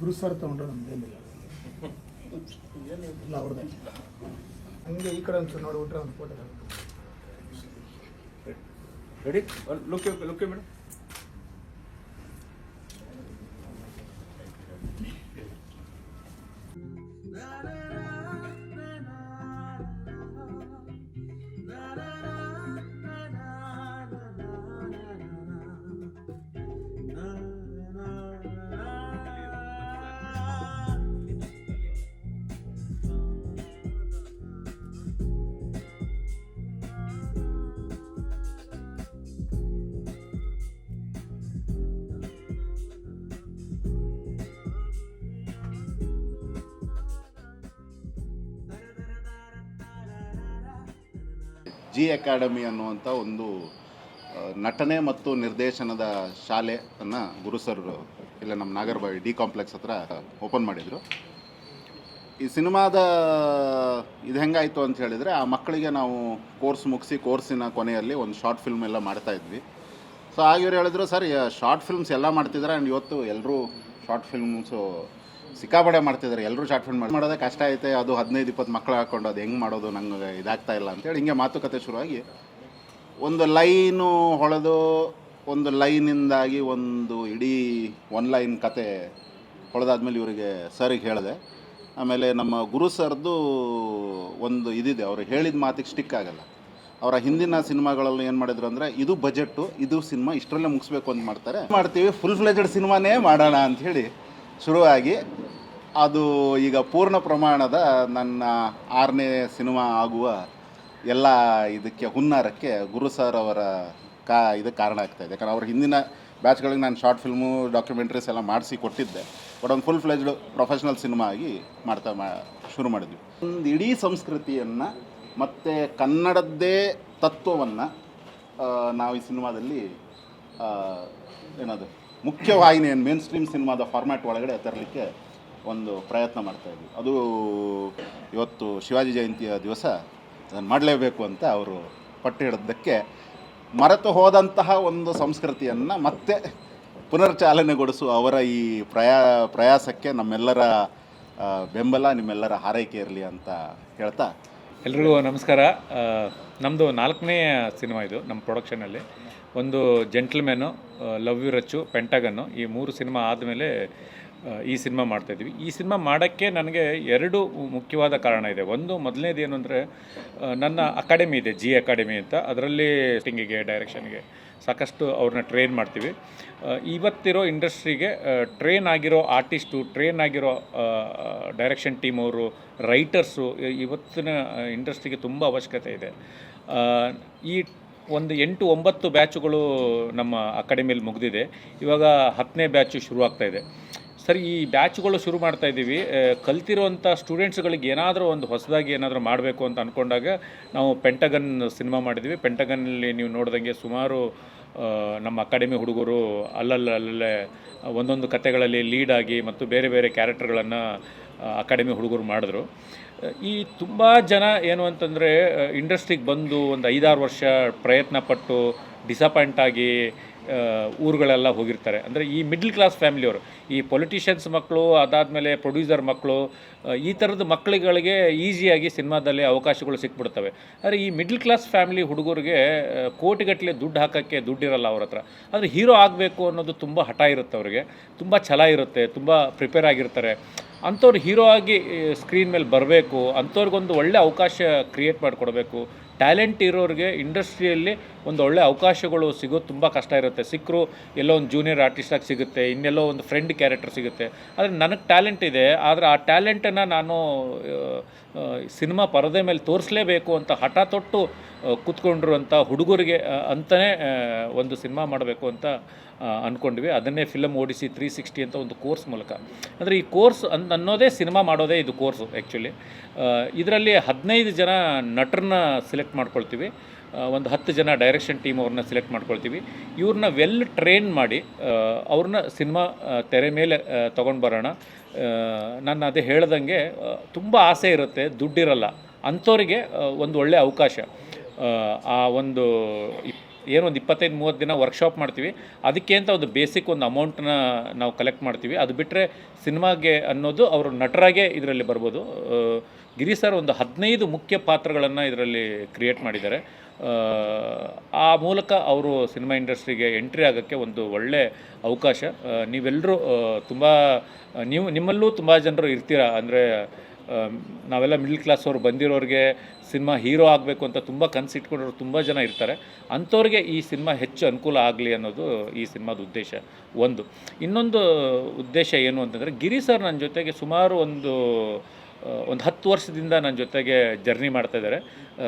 ಗುರು sir ತಗೊಂಡ್ರೆ ನಮ್ದೇನಿಲ್ಲ ಇಲ್ಲ ಅವ್ರದ್ದೇ ಹಂಗೆ ಈ ಕಡೆ ಒಂಚೂರು ನೋಡಿಬಿಟ್ರೆ ಒಂದು photo ready look look madam ji academy ಅನ್ನುವಂಥ ಒಂದು ನಟನೆ ಮತ್ತು ನಿರ್ದೇಶನದ ಶಾಲೆಯನ್ನು ಗುರು ಸರ್ ಇಲ್ಲ ನಮ್ಮ ನಾಗರಬಾವಿ ಡಿ ಕಾಂಪ್ಲೆಕ್ಸ್ ಹತ್ರ ಓಪನ್ ಮಾಡಿದರು. ಈ ಸಿನಿಮಾದ, ಇದು ಹೆಂಗಾಯಿತು ಅಂತ ಹೇಳಿದರೆ ಆ ಮಕ್ಕಳಿಗೆ ನಾವು ಕೋರ್ಸ್ ಮುಗಿಸಿ ಕೋರ್ಸಿನ ಕೊನೆಯಲ್ಲಿ ಒಂದು ಶಾರ್ಟ್ ಫಿಲ್ಮ್ ಎಲ್ಲ ಮಾಡ್ತಾ ಇದ್ವಿ. ಸೊ ಆಗಿವ್ರು ಹೇಳಿದ್ರು, ಸರ್ ಶಾರ್ಟ್ ಫಿಲ್ಮ್ಸ್ ಎಲ್ಲ ಮಾಡ್ತಿದ್ದಾರೆ? ಆ್ಯಂಡ್ ಇವತ್ತು ಎಲ್ಲರೂ ಶಾರ್ಟ್ ಫಿಲ್ಮ್ಸು ಸಿಕ್ಕಾಪಡೆ ಮಾಡ್ತಿದ್ದಾರೆ. ಎಲ್ಲರೂ ಶಾರ್ಟ್ ಫಿಲ್ಮ್ ಮಾಡೋದೇ ಕಷ್ಟ ಐತೆ. ಅದು ಹದಿನೈದು, ಇಪ್ಪತ್ತು ಮಕ್ಕಳು ಹಾಕೊಂಡು ಅದು ಹೆಂಗೆ ಮಾಡೋದು ನಂಗೆ ಇದಾಗ್ತಾ ಇಲ್ಲ ಅಂತೇಳಿ ಹಿಂಗೆ ಮಾತುಕತೆ ಶುರುವಾಗಿ ಒಂದು ಲೈನು ಹೊಳೆದು ಒಂದು ಲೈನಿಂದಾಗಿ ಒಂದು ಇಡೀ ಒನ್ ಲೈನ್ ಕತೆ ಹೊಳೆದಾದ್ಮೇಲೆ ಇವರಿಗೆ ಸರಿಗೆ ಹೇಳಿದೆ. ಆಮೇಲೆ ನಮ್ಮ ಗುರು ಸರ್ದು ಒಂದು ಇದಿದೆ. ಅವರು ಹೇಳಿದ ಮಾತಿಗೆ ಸ್ಟಿಕ್ ಆಗಲ್ಲ. ಅವರ ಹಿಂದಿನ ಸಿನಿಮಾಗಳಲ್ಲಿ ಏನು ಮಾಡಿದ್ರು ಅಂದರೆ, ಇದು ಬಜೆಟ್ಟು, ಇದು ಸಿನಿಮಾ, ಇಷ್ಟರಲ್ಲೇ ಮುಗಿಸ್ಬೇಕು ಅಂತ ಮಾಡ್ತಾರೆ. ಮಾಡ್ತೀವಿ ಫುಲ್ ಫ್ಲೆಜೆಡ್ ಸಿನಿಮಾನೇ ಮಾಡೋಣ ಅಂಥೇಳಿ ಶುರುವಾಗಿ ಅದು ಈಗ ಪೂರ್ಣ ಪ್ರಮಾಣದ ನನ್ನ ಆರನೇ ಸಿನಿಮಾ ಆಗುವ ಎಲ್ಲ ಇದಕ್ಕೆ ಹುನ್ನಾರಕ್ಕೆ ಗುರು ಸರ್ ಅವರ ಕಾ ಇದು ಕಾರಣ ಆಗ್ತಾ ಇದೆ. ಯಾಕಂದ್ರೆ ಅವ್ರ ಹಿಂದಿನ ಬ್ಯಾಚ್ಗಳಿಗೆ ನಾನು ಶಾರ್ಟ್ ಫಿಲ್ಮು, ಡಾಕ್ಯುಮೆಂಟ್ರೀಸ್ ಎಲ್ಲ ಮಾಡಿಸಿ ಕೊಟ್ಟಿದ್ದೆ. ಬಟ್ ಒಂದು ಫುಲ್ ಫ್ಲೆಜ್ಡ್ ಪ್ರೊಫೆಷ್ನಲ್ ಸಿನಿಮಾ ಆಗಿ ಮಾಡ್ತಾ ಮಾ, ಶುರು ಮಾಡಿದ್ವಿ. ಒಂದು ಇಡೀ ಸಂಸ್ಕೃತಿಯನ್ನು ಮತ್ತು ಕನ್ನಡದ್ದೇ ತತ್ವವನ್ನು ನಾವು ಈ ಸಿನಿಮಾದಲ್ಲಿ ಏನದು ಮುಖ್ಯವಾಹಿನಿಯನ್ನು ಮೇನ್ ಸ್ಟ್ರೀಮ್ ಸಿನಿಮಾದ ಫಾರ್ಮ್ಯಾಟ್ ಒಳಗಡೆ ತರಲಿಕ್ಕೆ ಒಂದು ಪ್ರಯತ್ನ ಮಾಡ್ತಾ ಇದ್ವಿ. ಅದು ಇವತ್ತು ಶಿವಾಜಿ ಜಯಂತಿಯ ದಿವಸ ಅದನ್ನು ಮಾಡಲೇಬೇಕು ಅಂತ ಅವರು ಪಟ್ಟು ಹಿಡಿದಕ್ಕೆ ಮರೆತು ಹೋದಂತಹ ಒಂದು ಸಂಸ್ಕೃತಿಯನ್ನು ಮತ್ತೆ ಪುನರ್ಚಾಲನೆಗೊಳಿಸುವ ಅವರ ಈ ಪ್ರಯಾ, ಪ್ರಯಾಸಕ್ಕೆ ನಮ್ಮೆಲ್ಲರ ಬೆಂಬಲ, ನಿಮ್ಮೆಲ್ಲರ ಹಾರೈಕೆ ಇರಲಿ ಅಂತ ಹೇಳ್ತಾ ಎಲ್ರಿಗೂ ನಮಸ್ಕಾರ. ನಮ್ಮದು ನಾಲ್ಕನೇ ಸಿನಿಮಾ ಇದು, ನಮ್ಮ ಪ್ರೊಡಕ್ಷನಲ್ಲಿ ಒಂದು gentleman love you Rachchu, Pentagon ಈ ಮೂರು ಸಿನಿಮಾ ಆದಮೇಲೆ ಈ ಸಿನಿಮಾ ಮಾಡ್ತಾಯಿದ್ವಿ ಈ ಸಿನಿಮಾ ಮಾಡೋಕ್ಕೆ ನನಗೆ ಎರಡು ಮುಖ್ಯವಾದ ಕಾರಣ ಇದೆ. ಒಂದು ಮೊದಲನೇದು ಏನು ಅಂದರೆ ನನ್ನ ಅಕಾಡೆಮಿ ಇದೆ, ಜಿ ಅಕಾಡೆಮಿ ಅಂತ. ಅದರಲ್ಲಿ ಸ್ಟಿಂಗಿಗೆ ಡೈರೆಕ್ಷನ್ಗೆ ಸಾಕಷ್ಟು ಅವ್ರನ್ನ ಟ್ರೈನ್ ಮಾಡ್ತೀವಿ. ಇವತ್ತಿರೋ ಇಂಡಸ್ಟ್ರಿಗೆ ಟ್ರೈನ್ ಆಗಿರೋ ಆರ್ಟಿಸ್ಟು, ಟ್ರೈನ್ ಆಗಿರೋ ಡೈರೆಕ್ಷನ್ ಟೀಮ್ ಅವರು, ರೈಟರ್ಸು, ಇವತ್ತಿನ ಇಂಡಸ್ಟ್ರಿಗೆ ತುಂಬ ಅವಶ್ಯಕತೆ ಇದೆ. ಈ ಒಂದು ಎಂಟು ಒಂಬತ್ತು ಬ್ಯಾಚುಗಳು ನಮ್ಮ ಅಕಾಡೆಮಿಯಲ್ಲಿ ಮುಗಿದಿದೆ. ಇವಾಗ ಹತ್ತನೇ ಬ್ಯಾಚು ಶುರು ಆಗ್ತಾ ಇದೆ. ಸರಿ, ಈ ಬ್ಯಾಚುಗಳು ಶುರು ಮಾಡ್ತಾ ಇದ್ದೀವಿ. ಕಲ್ತಿರುವಂಥ ಸ್ಟೂಡೆಂಟ್ಸ್ಗಳಿಗೆ ಏನಾದರೂ ಒಂದು ಹೊಸದಾಗಿ ಏನಾದರೂ ಮಾಡಬೇಕು ಅಂತ ಅಂದ್ಕೊಂಡಾಗ ನಾವು ಪೆಂಟಗನ್ ಸಿನಿಮಾ ಮಾಡಿದ್ವಿ ಪೆಂಟಗನ್ನಲ್ಲಿ ನೀವು ನೋಡಿದಂಗೆ ಸುಮಾರು ನಮ್ಮ ಅಕಾಡೆಮಿ ಹುಡುಗರು ಅಲ್ಲಲ್ಲಲ್ಲೇ ಅಲ್ಲಲ್ಲೇ ಒಂದೊಂದು ಕತೆಗಳಲ್ಲಿ ಲೀಡಾಗಿ ಮತ್ತು ಬೇರೆ ಬೇರೆ ಕ್ಯಾರೆಕ್ಟರ್ಗಳನ್ನು ಅಕಾಡೆಮಿ ಹುಡುಗರು ಮಾಡಿದ್ರು. ಈ ತುಂಬ ಜನ ಏನು ಅಂತಂದರೆ ಇಂಡಸ್ಟ್ರಿಗೆ ಬಂದು ಒಂದು ಐದಾರು ವರ್ಷ ಪ್ರಯತ್ನ ಪಟ್ಟು ಡಿಸಪಾಯಿಂಟ್ ಆಗಿ ಊರುಗಳೆಲ್ಲ ಹೋಗಿರ್ತಾರೆ. ಅಂದರೆ ಈ ಮಿಡ್ಲ್ ಕ್ಲಾಸ್ ಫ್ಯಾಮಿಲಿಯವರು ಈ ಪೊಲಿಟಿಷಿಯನ್ಸ್ ಮಕ್ಕಳು ಅದಾದಮೇಲೆ ಪ್ರೊಡ್ಯೂಸರ್ ಮಕ್ಕಳು ಈ ಥರದ ಮಕ್ಕಳುಗಳಿಗೆ ಈಸಿಯಾಗಿ ಸಿನಿಮಾದಲ್ಲಿ ಅವಕಾಶಗಳು ಸಿಕ್ಬಿಡ್ತವೆ. ಆದರೆ ಈ ಮಿಡ್ಲ್ ಕ್ಲಾಸ್ ಫ್ಯಾಮಿಲಿ ಹುಡುಗರಿಗೆ ಕೋಟಿಗಟ್ಟಲೆ ದುಡ್ಡು ಹಾಕೋಕ್ಕೆ ದುಡ್ಡಿರಲ್ಲ ಅವ್ರ ಹತ್ರ. ಆದರೆ ಹೀರೋ ಆಗಬೇಕು ಅನ್ನೋದು ತುಂಬ ಹಠ ಇರುತ್ತೆ ಅವರಿಗೆ. ತುಂಬ ಛಲ ಇರುತ್ತೆ, ತುಂಬ ಪ್ರಿಪೇರ್ ಆಗಿರ್ತಾರೆ. ಅಂಥವ್ರು ಹೀರೋ ಆಗಿ ಸ್ಕ್ರೀನ್ ಮೇಲೆ ಬರಬೇಕು, ಅಂಥವ್ರಿಗೊಂದು ಒಳ್ಳೆ ಅವಕಾಶ ಕ್ರಿಯೇಟ್ ಮಾಡಿಕೊಡ್ಬೇಕು. ಟ್ಯಾಲೆಂಟ್ ಇರೋರಿಗೆ ಇಂಡಸ್ಟ್ರಿಯಲ್ಲಿ ಒಂದು ಒಳ್ಳೆ ಅವಕಾಶಗಳು ಸಿಗೋದು ತುಂಬ ಕಷ್ಟ ಇರುತ್ತೆ. ಸಿಕ್ಕರು ಎಲ್ಲೋ ಒಂದು ಜೂನಿಯರ್ ಆರ್ಟಿಸ್ಟಾಗಿ ಸಿಗುತ್ತೆ, ಇನ್ನೆಲ್ಲೋ ಒಂದು ಫ್ರೆಂಡ್ ಕ್ಯಾರೆಕ್ಟರ್ ಸಿಗುತ್ತೆ. ಆದರೆ ನನಗೆ ಟ್ಯಾಲೆಂಟ್ ಇದೆ, ಆದರೆ ಆ ಟ್ಯಾಲೆಂಟನ್ನು ನಾನು ಸಿನಿಮಾ ಪರದೆ ಮೇಲೆ ತೋರಿಸಲೇಬೇಕು ಅಂತ ಹಠ ತೊಟ್ಟು ಕೂತ್ಕೊಂಡಿರುವಂಥ ಹುಡುಗರಿಗೆ ಅಂತಲೇ ಒಂದು ಸಿನಿಮಾ ಮಾಡಬೇಕು ಅಂತ ಅಂದ್ಕೊಂಡ್ವಿ ಅದನ್ನೇ ಫಿಲಮ್ ಓಡಿಸಿ ತ್ರೀ ಸಿಕ್ಸ್ಟಿ ಅಂತ ಒಂದು ಕೋರ್ಸ್ ಮೂಲಕ. ಅಂದರೆ ಈ ಕೋರ್ಸ್ ಅನ್, ಅನ್ನೋದೇ ಸಿನಿಮಾ ಮಾಡೋದೇ ಇದು ಕೋರ್ಸು ಆ್ಯಕ್ಚುಲಿ ಇದರಲ್ಲಿ ಹದಿನೈದು ಜನ ನಟರನ್ನ ಸೆಲೆಕ್ಟ್ ಮಾಡ್ಕೊಳ್ತೀವಿ. ಒಂದು ಹತ್ತು ಜನ ಡೈರೆಕ್ಷನ್ ಟೀಮ್ ಅವ್ರನ್ನ ಸೆಲೆಕ್ಟ್ ಮಾಡ್ಕೊಳ್ತೀವಿ. ಇವ್ರನ್ನ ವೆಲ್ ಟ್ರೈನ್ ಮಾಡಿ ಅವ್ರನ್ನ ಸಿನಿಮಾ ತೆರೆ ಮೇಲೆ ತೊಗೊಂಡು ಬರೋಣ. ನಾನು ಅದೇ ಹೇಳ್ದಂಗೆ ತುಂಬ ಆಸೆ ಇರುತ್ತೆ ದುಡ್ಡಿರಲ್ಲ. ಅಂಥವ್ರಿಗೆ ಒಂದು ಒಳ್ಳೆಯ ಅವಕಾಶ. ಆ, ಒಂದು ಇಪ್ ಏನೋ ಒಂದು ಇಪ್ಪತ್ತೈದು ಮೂವತ್ತು ದಿನ ವರ್ಕ್ಶಾಪ್ ಮಾಡ್ತೀವಿ. ಅದಕ್ಕೆ ಅಂತ ಒಂದು ಬೇಸಿಕ್ ಒಂದು ಅಮೌಂಟನ್ನ ನಾವು ಕಲೆಕ್ಟ್ ಮಾಡ್ತೀವಿ. ಅದು ಬಿಟ್ಟರೆ ಸಿನಿಮಾಗೆ ಅನ್ನೋದು ಅವರು ನಟರಾಗೆ ಇದರಲ್ಲಿ ಬರ್ಬೋದು. ಗಿರಿ ಸರ್ ಒಂದು ಹದಿನೈದು ಮುಖ್ಯ ಪಾತ್ರಗಳನ್ನು ಇದರಲ್ಲಿ ಕ್ರಿಯೇಟ್ ಮಾಡಿದ್ದಾರೆ. ಆ, ಮೂಲಕ ಅವರು ಸಿನಿಮಾ ಇಂಡಸ್ಟ್ರಿಗೆ ಎಂಟ್ರಿ ಆಗೋಕ್ಕೆ ಒಂದು ಒಳ್ಳೆ ಅವಕಾಶ. ನೀವೆಲ್ಲರೂ ತುಂಬ ನೀವು ನಿಮ್ಮಲ್ಲೂ ತುಂಬ ಜನರು ಇರ್ತೀರ? ಅಂದರೆ ನಾವೆಲ್ಲ ಮಿಡ್ಲ್ ಕ್ಲಾಸ್ ಅವ್ರು ಬಂದಿರೋರಿಗೆ ಸಿನಿಮಾ ಹೀರೋ ಆಗಬೇಕು ಅಂತ ತುಂಬ ಕನಸು ಇಟ್ಕೊಂಡಿರೋರು ತುಂಬ ಜನ ಇರ್ತಾರೆ. ಅಂಥವ್ರಿಗೆ ಈ ಸಿನಿಮಾ ಹೆಚ್ಚು ಅನುಕೂಲ ಆಗಲಿ ಅನ್ನೋದು ಈ ಸಿನಿಮಾದ ಉದ್ದೇಶ ಒಂದು. ಇನ್ನೊಂದು ಉದ್ದೇಶ ಏನು ಅಂತಂದರೆ ಗಿರಿ ಸರ್ ನನ್ನ ಜೊತೆಗೆ ಸುಮಾರು ಒಂದು ಒಂದು ಹತ್ತು ವರ್ಷದಿಂದ ನನ್ನ ಜೊತೆಗೆ ಜರ್ನಿ ಮಾಡ್ತಾ ಇದ್ದಾರೆ.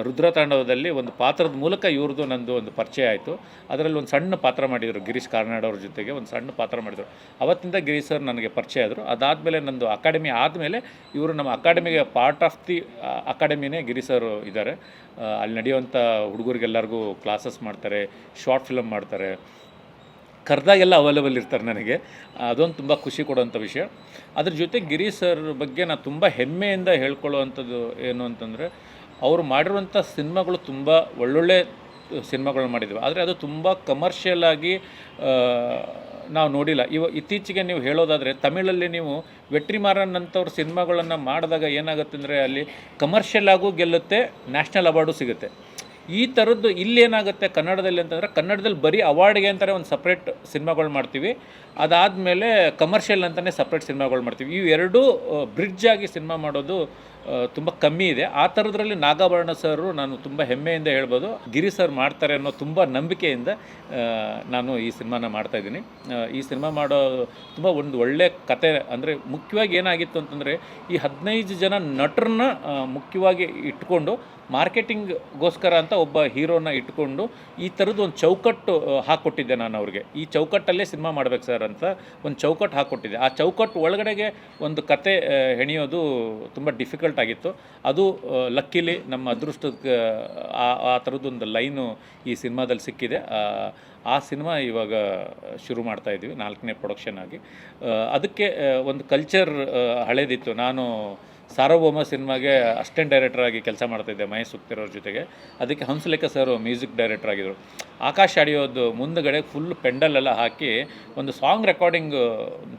ರುದ್ರ ರುದ್ರತಾಂಡವದಲ್ಲಿ ಒಂದು ಪಾತ್ರದ ಮೂಲಕ ಇವ್ರದ್ದು ನಂದು ಒಂದು ಪರಿಚಯ ಆಯಿತು. ಅದರಲ್ಲಿ ಒಂದು ಸಣ್ಣ ಪಾತ್ರ ಮಾಡಿದರು ಗಿರೀಶ್ ಕಾರ್ನಾಡ್ ಅವ್ರ ಜೊತೆಗೆ ಒಂದು ಸಣ್ಣ ಪಾತ್ರ ಮಾಡಿದರು. ಅವತ್ತಿಂದ ಗಿರೀಶ್ ಸರ್ ನನಗೆ ಪರಿಚಯ ಆದರು. ಅದಾದಮೇಲೆ ನಂದು ಅಕಾಡೆಮಿ ಆದಮೇಲೆ ಇವರು ನಮ್ಮ ಅಕಾಡೆಮಿಗೆ ಪಾರ್ಟ್ ಆಫ್ ದಿ ಅಕಾಡೆಮಿನೇ ಗಿರೀಶ್ ಸರ್ ಇದ್ದಾರೆ. ಅಲ್ಲಿ ನಡೆಯುವಂಥ ಹುಡುಗರಿಗೆಲ್ಲರಿಗೂ ಕ್ಲಾಸಸ್ ಮಾಡ್ತಾರೆ ಶಾರ್ಟ್ ಫಿಲಮ್ ಮಾಡ್ತಾರೆ. ಕರೆದಾಗೆಲ್ಲ ಅವೈಲೇಬಲ್ ಇರ್ತಾರೆ ನನಗೆ. ಅದೊಂದು ತುಂಬ ಖುಷಿ ಕೊಡುವಂಥ ವಿಷಯ. ಅದ್ರ ಜೊತೆ ಗಿರಿ ಸರ್ ಬಗ್ಗೆ ನಾನು ತುಂಬ ಹೆಮ್ಮೆಯಿಂದ ಹೇಳ್ಕೊಳ್ಳುವಂಥದ್ದು ಏನು ಅಂತಂದರೆ, ಅವರು ಮಾಡಿರುವಂಥ ಸಿನಿಮಾಗಳು ತುಂಬ ಒಳ್ಳೊಳ್ಳೆ ಸಿನಿಮಾಗಳು ಮಾಡಿದ್ವಿ. ಆದರೆ ಅದು ತುಂಬ ಕಮರ್ಷಿಯಲ್ ಆಗಿ ನಾವು ನೋಡಿಲ್ಲ. ಇವ, ಇತ್ತೀಚೆಗೆ ನೀವು ಹೇಳೋದಾದರೆ, ತಮಿಳಲ್ಲಿ ನೀವು ವೆಟ್ರಿಮಾರನ್ ಅಂಥವ್ರ ಸಿನಿಮಾಗಳನ್ನು ಮಾಡಿದಾಗ ಏನಾಗುತ್ತೆ ಅಂದರೆ ಅಲ್ಲಿ ಕಮರ್ಷಿಯಲ್ ಗೆಲ್ಲುತ್ತೆ ನ್ಯಾಷನಲ್ ಅವಾರ್ಡು ಸಿಗುತ್ತೆ. ಈ ಥರದ್ದು ಇಲ್ಲೇನಾಗುತ್ತೆ ಕನ್ನಡದಲ್ಲಿ ಅಂತಂದರೆ ಕನ್ನಡದಲ್ಲಿ ಬರೀ ಅವಾರ್ಡ್ಗೆ ಅಂತಲೇ ಒಂದು ಸಪ್ರೇಟ್ ಸಿನಿಮಾಗಳು ಮಾಡ್ತೀವಿ. ಅದಾದಮೇಲೆ ಕಮರ್ಷಿಯಲ್ ಅಂತಲೇ ಸಪ್ರೇಟ್ ಸಿನಿಮಾಗಳು ಮಾಡ್ತೀವಿ. ಇವು ಎರಡೂ ಬ್ರಿಡ್ಜ್ ಆಗಿ ಸಿನಿಮಾ ಮಾಡೋದು ತುಂಬ ಕಮ್ಮಿ ಇದೆ. ಆ ಥರದ್ರಲ್ಲಿ ನಾಗಾಭರಣ ಸರ್ ನಾನು ತುಂಬ ಹೆಮ್ಮೆಯಿಂದ ಹೇಳ್ಬೋದು. ಗಿರಿ ಸರ್ ಮಾಡ್ತಾರೆ ಅನ್ನೋ ತುಂಬ ನಂಬಿಕೆಯಿಂದ ನಾನು ಈ ಸಿನಿಮಾನ ಮಾಡ್ತಾಯಿದ್ದೀನಿ ಈ ಸಿನಿಮಾ ಮಾಡೋ ತುಂಬ ಒಂದು ಒಳ್ಳೆ ಕತೆ ಅಂದರೆ ಮುಖ್ಯವಾಗಿ ಏನಾಗಿತ್ತು ಅಂತಂದರೆ ಈ ಹದಿನೈದು ಜನ ನಟರನ್ನ ಮುಖ್ಯವಾಗಿ ಇಟ್ಕೊಂಡು ಮಾರ್ಕೆಟಿಂಗ್ಗೋಸ್ಕರ ಅಂತ ಒಬ್ಬ ಹೀರೋನ ಇಟ್ಕೊಂಡು ಈ ಥರದ್ದು ಒಂದು ಚೌಕಟ್ಟು ಹಾಕ್ಕೊಟ್ಟಿದ್ದೆ ನಾನು ಅವ್ರಿಗೆ. ಈ ಚೌಕಟ್ಟಲ್ಲೇ ಸಿನಿಮಾ ಮಾಡ್ಬೇಕು ಸರ್ ಅಂತ ಒಂದು ಚೌಕಟ್ಟು ಹಾಕ್ಕೊಟ್ಟಿದ್ದೆ ಆ ಚೌಕಟ್ಟು ಒಳಗಡೆಗೆ ಒಂದು ಕತೆ ಹೆಣೆಯೋದು ತುಂಬ ಡಿಫಿಕಲ್ಟ್ ಆಗಿತ್ತು. ಅದು ಲಕ್ಕಿಲಿ ನಮ್ಮ ಅದೃಷ್ಟಕ್ಕೆ, ಆ ಥರದ್ದೊಂದು ಲೈನು ಈ ಸಿನಿಮಾದಲ್ಲಿ ಸಿಕ್ಕಿದೆ. ಆ ಸಿನಿಮಾ ಇವಾಗ ಶುರು ಮಾಡ್ತಾ ಇದ್ದೀವಿ, ನಾಲ್ಕನೇ ಪ್ರೊಡಕ್ಷನ್ ಆಗಿ. ಅದಕ್ಕೆ ಒಂದು ಕಲ್ಚರ್ ಹಳೇದಿತ್ತು. ನಾನು ಸಾರ್ವಭೌಮ ಸಿನಿಮಾಗೆ ಅಸ್ಟೆಂಟ್ ಡೈರೆಕ್ಟರ್ ಆಗಿ ಕೆಲಸ ಮಾಡ್ತಾಯಿದ್ದೆ ಮಹೇಶ್ ಸುಕ್ತಿರೋರ ಜೊತೆಗೆ. ಅದಕ್ಕೆ ಹಂಸಲೇಖ ಸರ್ ಮ್ಯೂಸಿಕ್ ಡೈರೆಕ್ಟರ್ ಆಗಿದ್ದರು ಆಕಾಶ್ ಅಡಿಯೋದು ಮುಂದುಗಡೆ ಫುಲ್ ಪೆಂಡಲ್ ಎಲ್ಲ ಹಾಕಿ ಒಂದು ಸಾಂಗ್ ರೆಕಾರ್ಡಿಂಗ್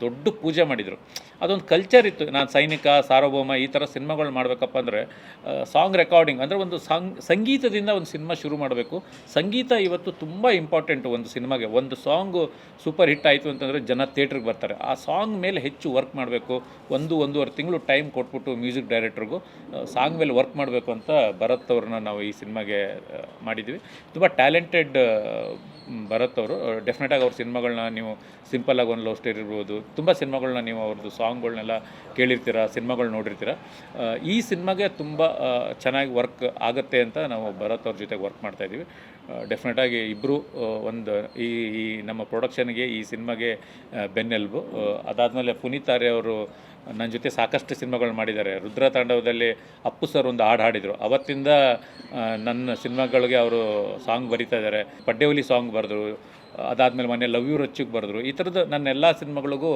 ದೊಡ್ಡ ಪೂಜೆ ಮಾಡಿದರು. ಅದೊಂದು ಕಲ್ಚರ್ ಇತ್ತು. ನಾನು ಸೈನಿಕ, ಸಾರ್ವಭೌಮ ಈ ಥರ ಸಿನಿಮಾಗಳು ಮಾಡಬೇಕಪ್ಪ ಅಂದರೆ ಸಾಂಗ್ ರೆಕಾರ್ಡಿಂಗ್ ಅಂದರೆ ಒಂದು ಸಾಂಗ್, ಸಂಗೀತದಿಂದ ಒಂದು ಸಿನಿಮಾ ಶುರು ಮಾಡಬೇಕು. ಸಂಗೀತ ಇವತ್ತು ತುಂಬ ಇಂಪಾರ್ಟೆಂಟು ಒಂದು ಸಿನಿಮಾಗೆ. ಒಂದು ಸಾಂಗು ಸೂಪರ್ ಹಿಟ್ ಆಯಿತು ಅಂತಂದರೆ ಜನ ಥಿಯೇಟ್ರಿಗೆ ಬರ್ತಾರೆ. ಆ ಸಾಂಗ್ ಮೇಲೆ ಹೆಚ್ಚು ವರ್ಕ್ ಮಾಡಬೇಕು. ಒಂದು, ಒಂದೂವರೆ ತಿಂಗಳು ಟೈಮ್ ಕೊಟ್ಬಿಟ್ಟು ಮ್ಯೂಸಿಕ್ ಡೈರೆಕ್ಟ್ರಿಗೂ ಸಾಂಗ್ ಮೇಲೆ ವರ್ಕ್ ಮಾಡಬೇಕು ಅಂತ ಭರತ್ ಅವ್ರನ್ನ ನಾವು ಈ ಸಿನಿಮಾಗೆ ಮಾಡಿದ್ವಿ. ತುಂಬ ಟ್ಯಾಲೆಂಟೆಡ್ ಭರತ್ ಅವರು ಡೆಫಿನೆಟಾಗಿ ಅವ್ರ ಸಿನಿಮಾಗಳನ್ನ ನೀವು ಸಿಂಪಲ್ಲಾಗಿ ಒಂದು ಲವ್ ಸ್ಟೋರಿ ಇರ್ಬೋದು. ತುಂಬ ಸಿನಿಮಾಗಳನ್ನ ನೀವು ಅವ್ರದ್ದು ಸಾಂಗ್ಗಳನ್ನೆಲ್ಲ ಕೇಳಿರ್ತೀರ, ಸಿನಿಮಾಗಳು ನೋಡಿರ್ತೀರ. ಈ ಸಿನಿಮಾಗೆ ತುಂಬ ಚೆನ್ನಾಗಿ ವರ್ಕ್ ಆಗುತ್ತೆ ಅಂತ ನಾವು ಭರತ್ ಅವ್ರ ಜೊತೆಗೆ ವರ್ಕ್ ಮಾಡ್ತಾಯಿದ್ದೀವಿ ಡೆಫಿನೆಟಾಗಿ ಇಬ್ಬರು ಒಂದು, ಈ ಈ ನಮ್ಮ ಪ್ರೊಡಕ್ಷನ್ಗೆ ಈ ಸಿನಿಮಾಗೆ ಬೆನ್ನೆಲುಬು ಅದಾದಮೇಲೆ ಪುನೀತ್ ಆರ್ಯ ಅವರು ನನ್ನ ಜೊತೆ ಸಾಕಷ್ಟು ಸಿನಿಮಾಗಳು ಮಾಡಿದ್ದಾರೆ. ರುದ್ರ ತಾಂಡವದಲ್ಲಿ ಅಪ್ಪು ಸರ್ ಒಂದು ಹಾಡು ಹಾಡಿದರು. ಅವತ್ತಿಂದ ನನ್ನ ಸಿನಿಮಾಗಳಿಗೆ ಅವರು ಸಾಂಗ್ ಬರಿತಾ ಇದ್ದಾರೆ. ಪಡ್ಡೆಹುಲಿ ಸಾಂಗ್ ಬರೆದ್ರು ಅದಾದಮೇಲೆ ಮೊನ್ನೆ ಲವ್ ಯು ರಚ್ಚಿಗೆ ಬರೆದ್ರು. ಈ ಥರದ ನನ್ನ ಎಲ್ಲ ಸಿನಿಮಾಗಳಿಗೂ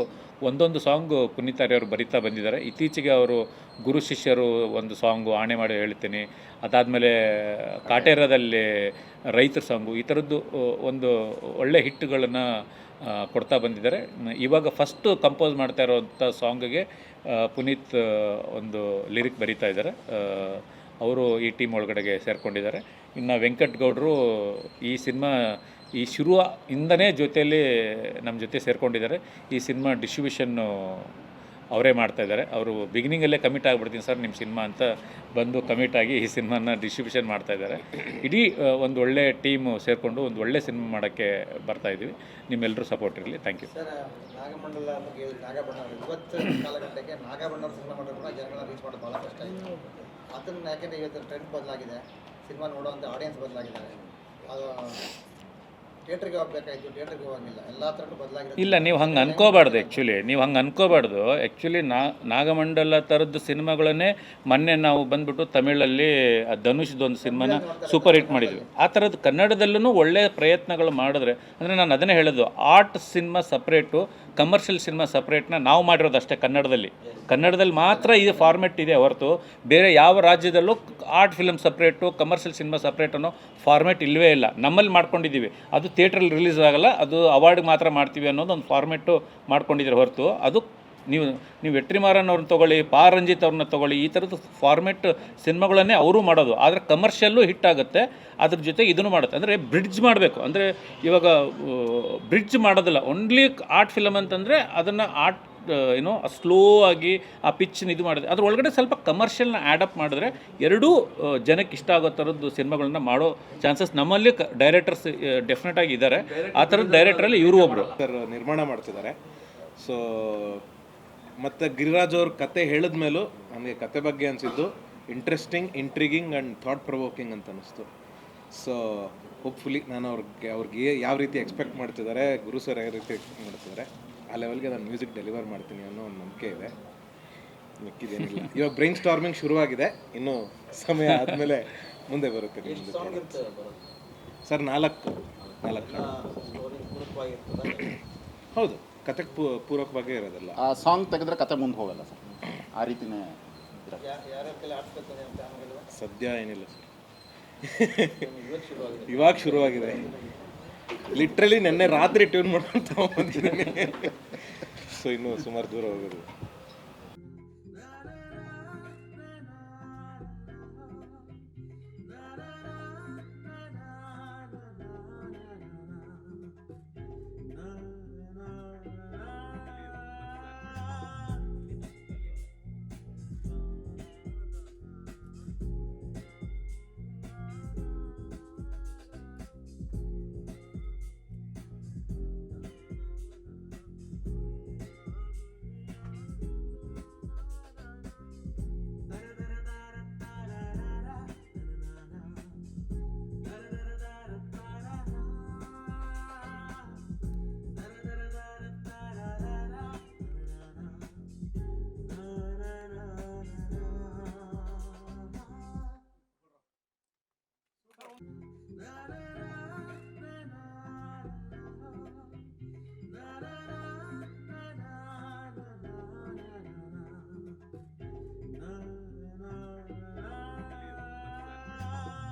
ಒಂದೊಂದು ಸಾಂಗು ಪುನೀತ್ ಅವರು ಬರಿತಾ ಬಂದಿದ್ದಾರೆ. ಇತ್ತೀಚೆಗೆ ಅವರು ಗುರು ಶಿಷ್ಯರು ಒಂದು ಸಾಂಗು ಆಣೆ ಮಾಡಿ ಹೇಳ್ತೀನಿ. ಅದಾದಮೇಲೆ ಕಾಟೇರದಲ್ಲಿ ರೈತರ ಸಾಂಗು ಈ ಥರದ್ದು ಒಂದು ಒಳ್ಳೆ ಹಿಟ್ಟುಗಳನ್ನು ಕೊಡ್ತಾ ಬಂದಿದ್ದಾರೆ. ಇವಾಗ ಫಸ್ಟು ಕಂಪೋಸ್ ಮಾಡ್ತಾ ಇರೋವಂಥ ಸಾಂಗಿಗೆ ಪುನೀತ್ ಒಂದು ಲಿರಿಕ್ ಬರೀತಾ ಇದ್ದಾರೆ. ಅವರು ಈ ಟೀಮ್ ಒಳಗಡೆಗೆ ಸೇರಿಕೊಂಡಿದ್ದಾರೆ. ಇನ್ನು ವೆಂಕಟ್ ಗೌಡರು ಈ ಸಿನಿಮಾ ಈ ಶುರುವ ಇಂದನೇ ಜೊತೆಯಲ್ಲಿ ನಮ್ಮ ಜೊತೆ ಸೇರಿಕೊಂಡಿದ್ದಾರೆ. ಈ ಸಿನಿಮಾ ಡಿಸ್ಟ್ರಿಬ್ಯೂಷನ್ನು ಅವರೇ ಮಾಡ್ತಾ ಇದ್ದಾರೆ. ಅವರು ಬಿಗಿನಿಂಗಲ್ಲೇ ಕಮಿಟ್ ಆಗಿಬಿಡ್ತೀನಿ ಸರ್, ನಿಮ್ಮ ಸಿನಿಮಾ ಅಂತ ಬಂದು ಕಮಿಟ್ ಆಗಿ ಈ ಸಿನಿಮಾನ ಡಿಸ್ಟ್ರಿಬ್ಯೂಷನ್ ಮಾಡ್ತಾ ಇದ್ದಾರೆ. ಇಡೀ ಒಂದು ಒಳ್ಳೆ ಟೀಮು ಸೇರಿಕೊಂಡು ಒಂದು ಒಳ್ಳೆ ಸಿನಿಮಾ ಮಾಡೋಕ್ಕೆ ಬರ್ತಾ ಇದ್ದೀವಿ. ನಿಮ್ಮೆಲ್ಲರೂ ಸಪೋರ್ಟ್ ಇರಲಿ. ಥ್ಯಾಂಕ್ ಯು ಅದನ್ನ ಯಾಕೆಂದರೆ ಇವತ್ತು ಟ್ರೆಂಡ್ ಬದಲಾಗಿದೆ, ಸಿನಿಮಾ ನೋಡುವಂಥ ಆಡಿಯನ್ಸ್ ಬದಲಾಗಿದ್ದಾರೆ. ಅದು ಥಿಯೇಟ್ರಿಗೆ ಹೋಗ್ಬೇಕಾಯ್ತು ಥಿಯೇಟ್ರಿಗೆ ಹೋಗಂಗಿಲ್ಲ. ಎಲ್ಲ ಥರನೂ ಬದಲಾಗಿದೆ ಇಲ್ಲ ನೀವು ಹಂಗೆ ಅನ್ಕೋಬಾರ್ದು ಆ್ಯಕ್ಚುಲಿ ನೀವು ಹಂಗೆ ಅನ್ಕೋಬಾರ್ದು. ಆ್ಯಕ್ಚುಲಿ ನಾ ನಾಗಮಂಡಲ ಥರದ್ದು ಸಿನಿಮಾಗಳನ್ನೇ ಮೊನ್ನೆ ನಾವು ಬಂದ್ಬಿಟ್ಟು ತಮಿಳಲ್ಲಿ ಆ ಧನುಷ್ದೊಂದು ಸಿನಿಮಾನ ಸೂಪರ್ ಹಿಟ್ ಮಾಡಿದ್ವಿ. ಆ ಥರದ್ದು ಕನ್ನಡದಲ್ಲೂ ಒಳ್ಳೆಯ ಪ್ರಯತ್ನಗಳು ಮಾಡಿದ್ರೆ ಅಂದರೆ ನಾನು ಅದನ್ನೇ ಹೇಳೋದು art cinema separate commercial cinema ಸಪ್ರೇಟ್ನ ನಾವು ಮಾಡಿರೋದು ಅಷ್ಟೇ ಕನ್ನಡದಲ್ಲಿ. ಕನ್ನಡದಲ್ಲಿ ಮಾತ್ರ ಇದು ಫಾರ್ಮೆಟ್ ಇದೆ ಹೊರತು ಬೇರೆ ಯಾವ ರಾಜ್ಯದಲ್ಲೂ art film separate commercial cinema separate ಅನ್ನೋ ಫಾರ್ಮೆಟ್ ಇಲ್ಲವೇ ಇಲ್ಲ. ನಮ್ಮಲ್ಲಿ ಮಾಡ್ಕೊಂಡಿದ್ದೀವಿ. ಅದು ಥಿಯೇಟ್ರಲ್ಲಿ ರಿಲೀಸ್ ಆಗಲ್ಲ, ಅದು ಅವಾರ್ಡ್ಗೆ ಮಾತ್ರ ಮಾಡ್ತೀವಿ ಅನ್ನೋದು ಒಂದು ಫಾರ್ಮೆಟು ಮಾಡ್ಕೊಂಡಿದ್ದಾರೆ ಹೊರತು. ಅದು ನೀವು ನೀವು ವೆಟ್ರಿಮಾರನ್ ಅವ್ರನ್ನ ತೊಗೊಳ್ಳಿ ಪಾ ರಂಜಿತ್ ಅವ್ರನ್ನ ತೊಗೊಳ್ಳಿ, ಈ ಥರದ್ದು ಫಾರ್ಮೆಟ್ ಸಿನಿಮಾಗಳನ್ನೇ ಅವರು ಮಾಡೋದು. ಆದರೆ ಕಮರ್ಷಿಯಲ್ಲೂ ಹಿಟ್ ಆಗುತ್ತೆ. ಅದ್ರ ಜೊತೆ ಇದನ್ನು ಮಾಡುತ್ತೆ. ಅಂದರೆ ಬ್ರಿಡ್ಜ್ ಮಾಡಬೇಕು. ಅಂದರೆ ಇವಾಗ ಬ್ರಿಡ್ಜ್ ಮಾಡೋದಿಲ್ಲ. ಓನ್ಲಿ ಆರ್ಟ್ ಫಿಲಮ್ ಅಂತಂದರೆ ಅದನ್ನು ಆರ್ಟ್ ಏನು ಸ್ಲೋ ಆಗಿ ಆ ಪಿಚ್ಚನ್ನ ಇದು ಮಾಡಿದೆ ಅದ್ರ ಒಳಗಡೆ ಸ್ವಲ್ಪ ಕಮರ್ಷಿಯಲ್ನ ಆ್ಯಡಪ್ ಮಾಡಿದ್ರೆ ಎರಡೂ ಜನಕ್ಕೆ ಇಷ್ಟ ಆಗೋ ಥರದ್ದು ಸಿನಿಮಾಗಳನ್ನ ಮಾಡೋ ಚಾನ್ಸಸ್ ನಮ್ಮಲ್ಲಿ ಡೈರೆಕ್ಟರ್ಸ್ ಡೆಫಿನೆಟ್ ಆಗಿ ಇದ್ದಾರೆ. ಆ ಥರದ ಡೈರೆಕ್ಟ್ರಲ್ಲಿ ಇವರು ಒಬ್ಬರು ನಿರ್ಮಾಣ ಮಾಡ್ತಿದ್ದಾರೆ. ಸೊ ಮತ್ತು ಗಿರಿರಾಜ್ ಅವ್ರ ಕತೆ ಹೇಳಿದ ಮೇಲೂ ನನಗೆ ಕತೆ ಬಗ್ಗೆ ಅನಿಸಿದ್ದು interesting intriguing and thought provoking ಅಂತ ಅನ್ನಿಸ್ತು. ಸೊ ಹೋಪ್ಫುಲಿ ನಾನು ಅವ್ರಿಗೆ ಅವ್ರಿಗೆ ಯಾವ ರೀತಿ ಎಕ್ಸ್ಪೆಕ್ಟ್ ಮಾಡ್ತಿದ್ದಾರೆ ಗುರು ಸರ್ ಯಾವ ರೀತಿ ಎಕ್ಸ್ಪೆಕ್ಟ್ ಮಾಡ್ತಿದ್ದಾರೆ ಆ ಲೆವೆಲ್ಗೆ ನಾನು ಮ್ಯೂಸಿಕ್ ಡೆಲಿವರ್ ಮಾಡ್ತೀನಿ ಅನ್ನೋ ಒಂದು ನಂಬಿಕೆ ಇದೆ. ಮಿಕ್ಕಿದೇನಿಲ್ಲ. ಇವಾಗ ಬ್ರೈನ್ ಸ್ಟಾರ್ಮಿಂಗ್ ಶುರುವಾಗಿದೆ. ಇನ್ನು ಸಮಯ ಆದಮೇಲೆ ಮುಂದೆ ಬರುತ್ತೆ ಸರ್ ನಾಲ್ಕು ನಾಲ್ಕು. ಹೌದು. ಕತೆಗೆ ಪೂ ಪೂರಕವಾಗೇ ಇರೋದಲ್ಲ? ಆ ಸಾಂಗ್ ತೆಗೆದ್ರೆ ಕತೆ ಮುಂದೆ ಹೋಗಲ್ಲ ಸರ್. ಆ ರೀತಿನೇ ಸದ್ಯ ಏನಿಲ್ಲ ಸರ್. ಇವಾಗ ಶುರುವಾಗಿದೆ. ಲಿಟ್ರಲಿ ನೆನ್ನೆ ರಾತ್ರಿ ಟ್ಯೂನ್ ಮಾಡ್ಕೊಂತ ಬಂದಿದ್ದೀನಿ ಸೊ ಇನ್ನು ಸುಮಾರು ದೂರ ಹೋಗೋದು